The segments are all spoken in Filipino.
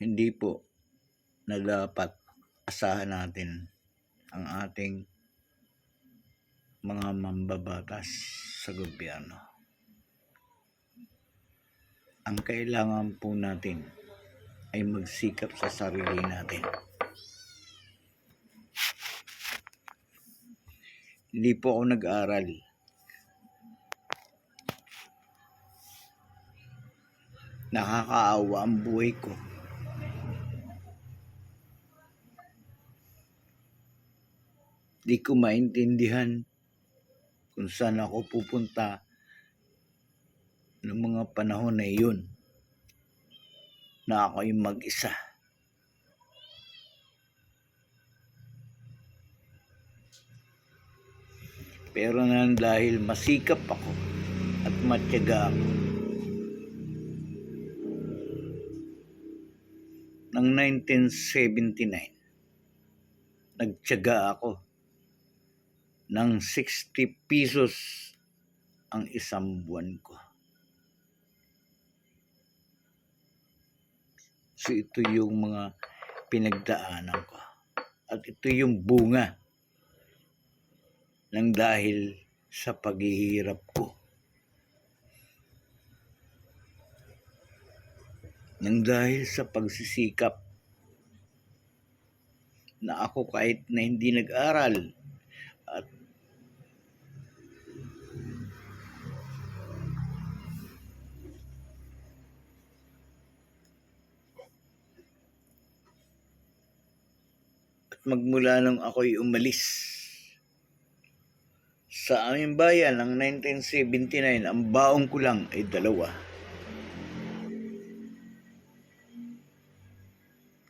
hindi po na dapat asahan natin ang ating mga mambabatas sa gobyerno. Ang kailangan po natin ay magsikap sa sarili natin. Hindi po ako nag-aral. Nakakaawa ang buhay ko. Di ko maintindihan kung saan ako pupunta ng mga panahon na iyon na ako'y mag-isa. Pero nang dahil masikap ako at matyaga ako, ng 1979, nagtyaga ako ng 60 pesos ang isang buwan ko. So ito yung mga pinagdaanan ko. At ito yung bunga ng dahil sa paghihirap ko. Nang dahil sa pagsisikap na ako kahit na hindi nag-aral at at magmula nung ako'y umalis sa aming bayan ng 1979, ang baong ko lang ay dalawa.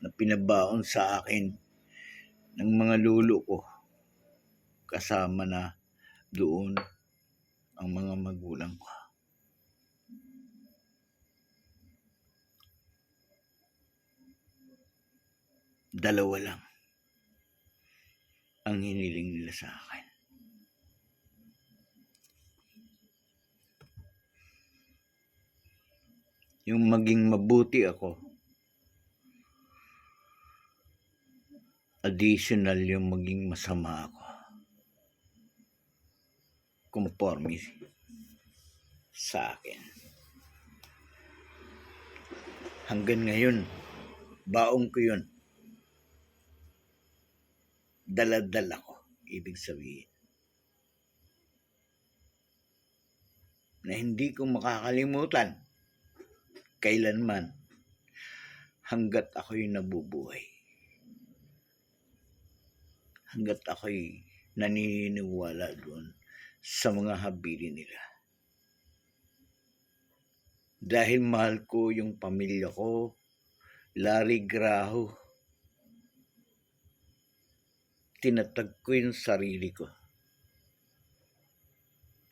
Na pinabaon sa akin ng mga lulo ko. Kasama na doon ang mga magulang ko. Dalawa lang ang hiniling nila sa akin. Yung maging mabuti ako. Additional yung maging masama ako. Conforme sa akin. Hanggang ngayon, baong ko yun. Daladala ko, ibig sabihin. Na hindi ko makakalimutan kailanman hanggat ako'y nabubuhay. Hanggat ako'y naniniwala doon sa mga habili nila. Dahil mahal ko yung pamilya ko, Larry Graho, tinatag ko yung sarili ko.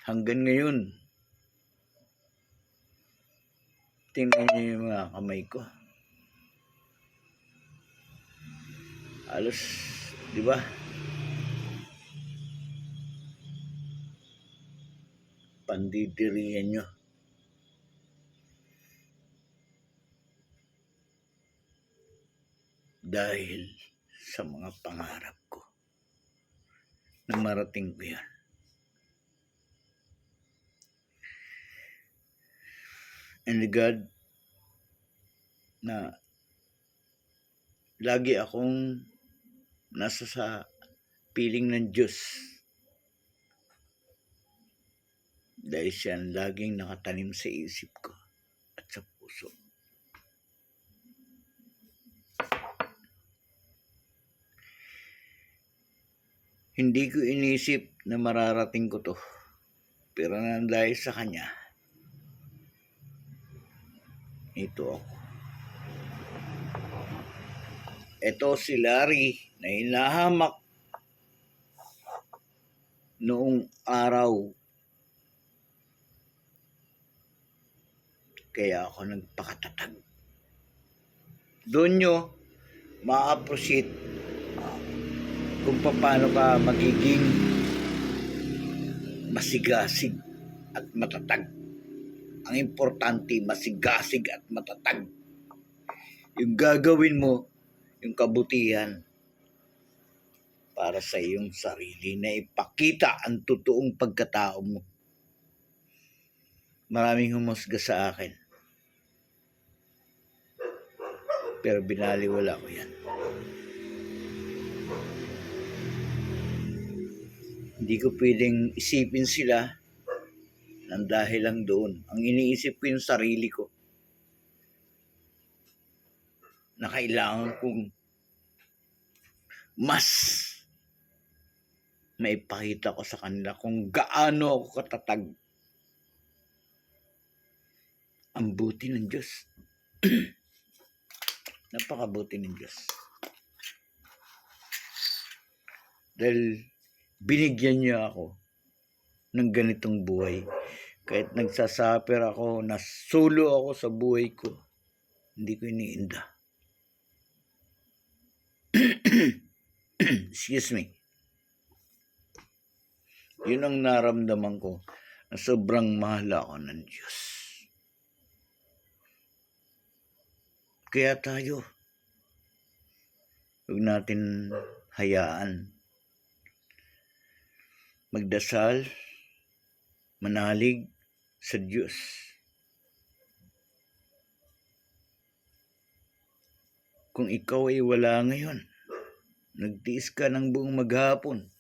Hanggang ngayon, tingnan niyo yung mga kamay ko. Alos, di ba? Pandidiriyan nyo. Dahil sa mga pangarap na marating ko yan. And God, na lagi akong nasa sa piling ng Diyos. Dahil siya ang laging nakatanim sa isip ko at sa puso. Hindi ko inisip na mararating ko to. Pero nang dahil sa kanya, ito ako. Ito si Larry na hinahamak noong araw. Kaya ako nagpakatatag. Doon nyo ma-appreciate kung paano ka magiging masigasig at matatag. Ang importante, masigasig at matatag. yung gagawin mo, yung kabutihan para sa iyong sarili na ipakita ang totoong pagkatao mo. Maraming humusga sa akin. Pero binaliwala ko yan. Hindi ko pwedeng isipin sila ng dahil lang doon. Ang iniisip ko yung sarili ko. Na kailangan kong mas maipakita ko sa kanila kung gaano ako katatag. Ang buti ng Diyos. Napakabuti ng Diyos. Dahil binigyan niya ako ng ganitong buhay. Kahit nagsasaper ako, nasulo ako sa buhay ko, hindi ko iniinda. Excuse me. Yun ang naramdaman ko na sobrang mahal ako ng Diyos. Kaya tayo, huwag natin hayaan magdasal, manalig sa Diyos. Kung ikaw ay wala ngayon, nagtiis ka ng buong maghapon,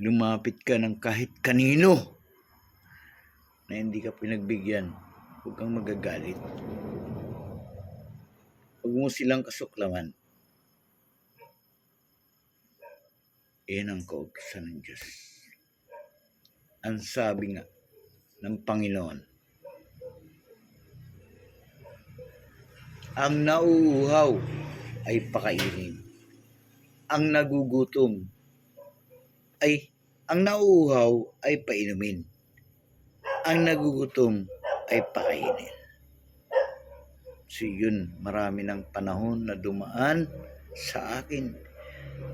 lumapit ka ng kahit kanino na hindi ka pinagbigyan, huwag kang magagalit. Huwag mo silang kasuklaman. Iyan ang kautusan ng Diyos. Ang sabi nga ng Panginoon, ang nauuhaw ay pakainin. Ang nagugutom ay ang nauuhaw ay painumin. Ang nagugutom ay pakainin. So yun, marami ng panahon na dumaan sa akin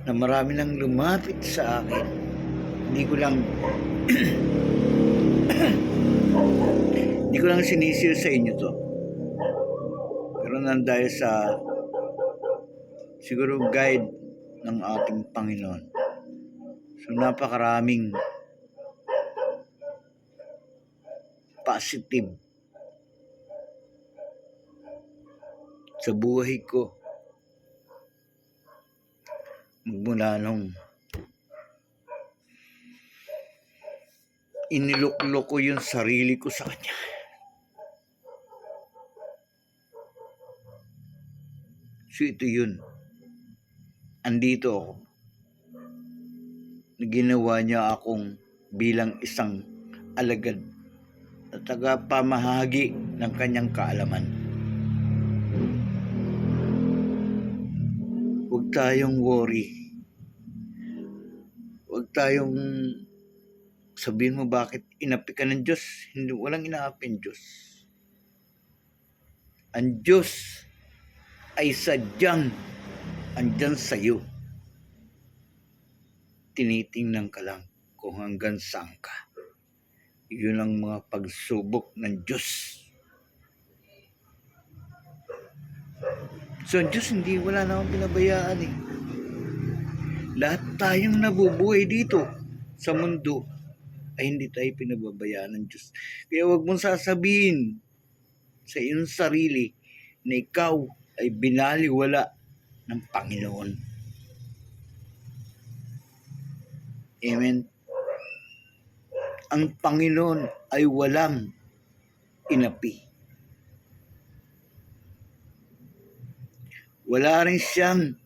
na marami nang lumapit sa akin. Hindi ko lang hindi ko lang sinisir sa inyo to. Pero nandahil sa siguro guide ng ating Panginoon. So napakaraming positive sa buhay ko magmula nung iniluklok ko yung sarili ko sa kanya. So ito yun. Andito ako. Ginawa niya akong bilang isang alagad at tagapamahagi ng kanyang kaalaman. Tayong worry. Huwag tayong sabihin mo bakit inapi ka ng Diyos. Hindi, walang inaapi ang Diyos. Ang Diyos ay sadyang andyan sa iyo. Tinitingnan ka lang kung hanggang saan ka. Yun ang mga pagsubok ng Diyos. So, ang Diyos hindi, wala na akong pinabayaan eh. Lahat tayong nabubuhay dito sa mundo ay hindi tayo pinababayaan ng Diyos. Kaya huwag mong sasabihin sa iyong sarili na ikaw ay binaliwala ng Panginoon. Amen. Ang Panginoon ay walang inapi. Wala rin siyang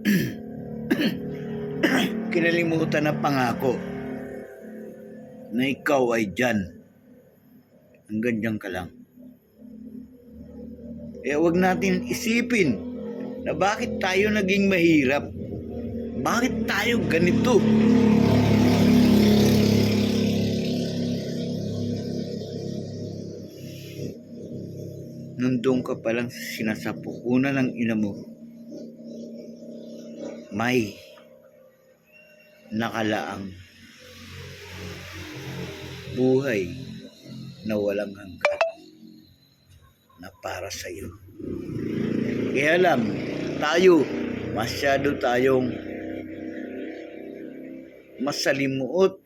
kinalimutan na pangako na ikaw ay dyan. Hanggang dyan ka lang. Eh wag natin isipin na bakit tayo naging mahirap. Bakit tayo ganito? Nandun ka palang sinasapukunan ng ina mo. May nakalaang buhay na walang hanggan na para sa iyo. Kaya lang, tayo, masyado tayong masalimuot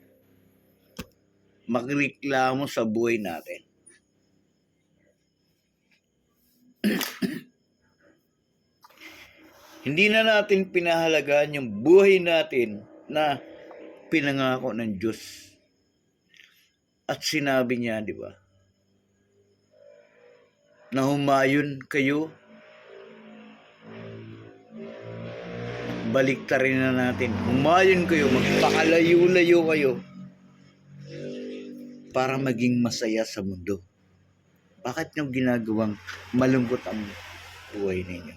magreklamo sa buhay natin. Hindi na natin pinahalagaan yung buhay natin na pinangako ng Diyos. At sinabi niya, di ba? Na humayon kayo. Baliktarin na natin. Humayon kayo, magpakalayo-layo kayo para maging masaya sa mundo. Bakit nyo ginagawang malungkot ang buhay ninyo?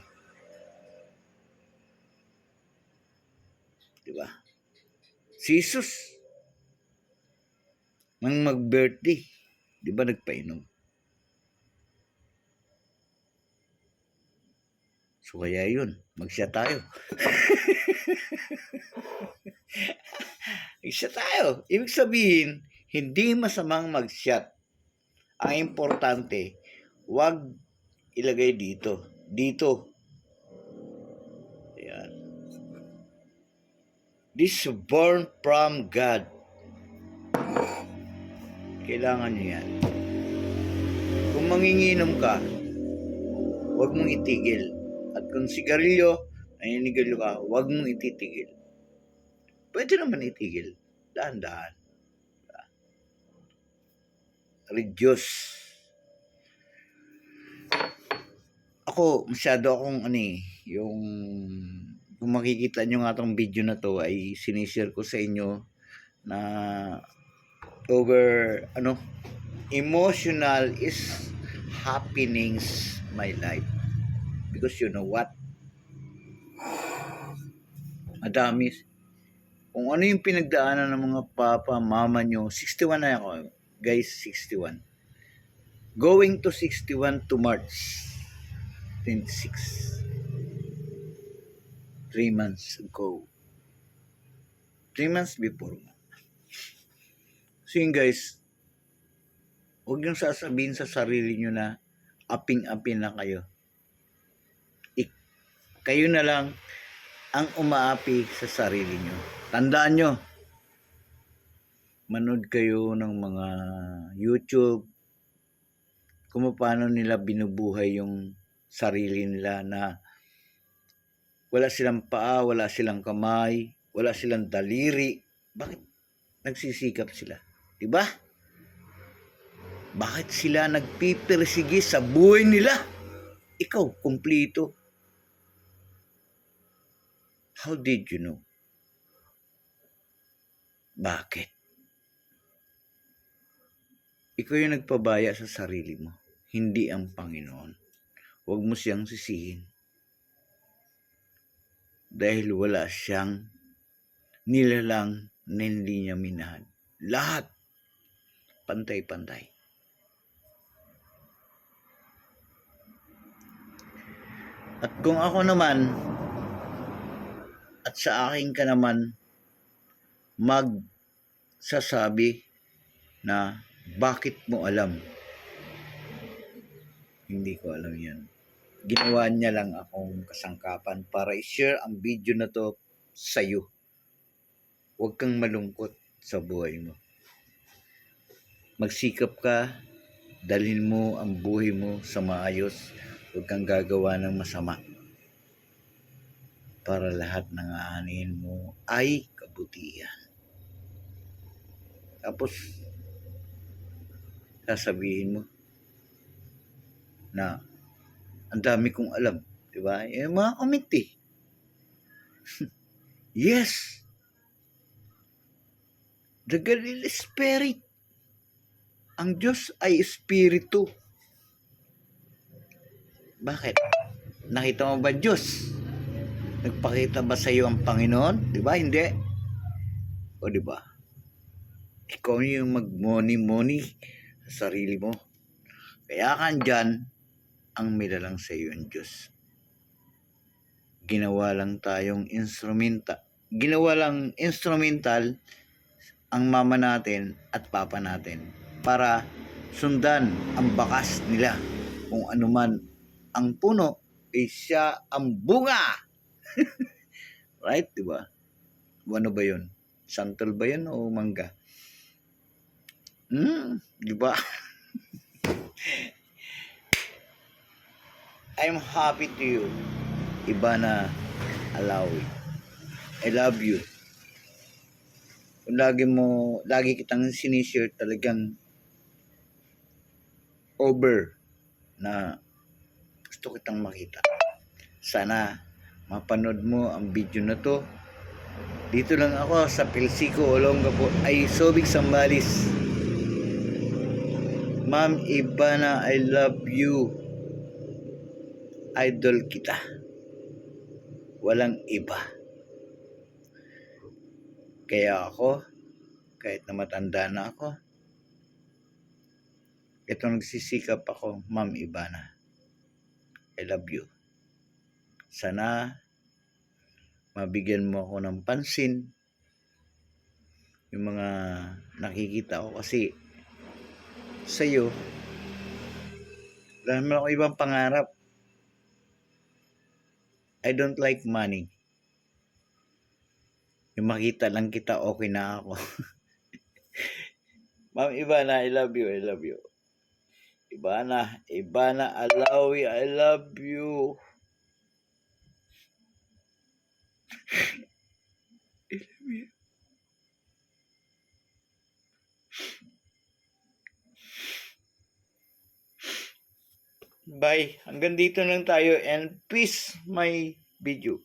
Di ba? Si Jesus, nang mag-birthday, di ba nagpainom? So kaya yun, mag-siya tayo. mag-siya tayo. Ibig sabihin, hindi masamang mag-shot. Ang importante, wag ilagay dito. Dito. Ayan. This is born from God. Kailangan nyo yan. Kung manginginom ka, huwag mong itigil. At kung sigarilyo, naninigarilyo ka, huwag mong ititigil. Pwede naman itigil. Dahan-dahan. Reduce. Ako, masyado akong ano eh, yung kung makikita nyo nga tong video na to ay sinishare ko sa inyo na over ano emotional is happenings my life. Because you know what? Madami. Kung ano yung pinagdaanan ng mga papa mama nyo 61 na ako guys 61 going to 61 to March 26 3 months ago 3 months before So yun guys, huwag niyong sasabihin sa sarili niyo na aping-apin na kayo. Ik kayo na lang ang umaapi sa sarili niyo. Tandaan niyo, manood kayo ng mga YouTube, kung paano nila binubuhay yung sarili nila na wala silang paa, wala silang kamay, wala silang daliri. Bakit nagsisikap sila? Diba? Bakit sila nagpipersige sa buhay nila? Ikaw, kumplito. How did you know? Bakit? Ikaw yung nagpabaya sa sarili mo, hindi ang Panginoon. Huwag mo siyang sisihin. Dahil wala siyang nilalang na hindi niya minahan. Lahat pantay-pantay. At kung ako naman, at sa akin ka naman, magsasabi na bakit mo alam? Hindi ko alam yan. Ginawa niya lang akong kasangkapan para i-share ang video na to sa iyo. Huwag kang malungkot sa buhay mo. Magsikap ka, dalhin mo ang buhay mo sa maayos, huwag kang gagawa ng masama. Para lahat ng aanin mo ay kabutihan. Tapos, sasabihin mo na ang dami kong alam. Diba? Yung mga comment eh. yes! The Galil Spirit. Ang Diyos ay Espiritu. Bakit? Nakita mo ba Diyos? Nagpakita ba sa iyo ang Panginoon? Di ba? Hindi. O di ba? Ikaw yung mag-money-money sa sarili mo. Kaya kan dyan, ang milalang sa iyo ang Diyos. Ginawa lang tayong instrumenta. Ginawa lang instrumental ang mama natin at papa natin para sundan ang bakas nila kung ano man ang puno ay siya ang bunga right di ba ano ba yun santol ba yun o mangga hmm di ba I'm happy to you Ibana Alawi I love you kung lagi mo, lagi kitang sinishare talagang over na gusto kitang makita. Sana mapanood mo ang video na to. Dito lang ako sa Pilsico, Olongapo, ay Sobig Sambalis. Ma'am Ibana, I love you. Idol kita. Walang iba. Kaya ako, kahit na matanda na ako, ito nagsisikap ako, Ma'am Ibana. I love you. Sana mabigyan mo ako ng pansin yung mga nakikita ko kasi sa'yo. Wala naman ako ibang pangarap. I don't like money. Yung makita lang kita okay na ako. Ma'am Ivana I love you I love you. Ivana Ivana Alawi I love you Bye. Hanggang dito lang tayo and peace my video.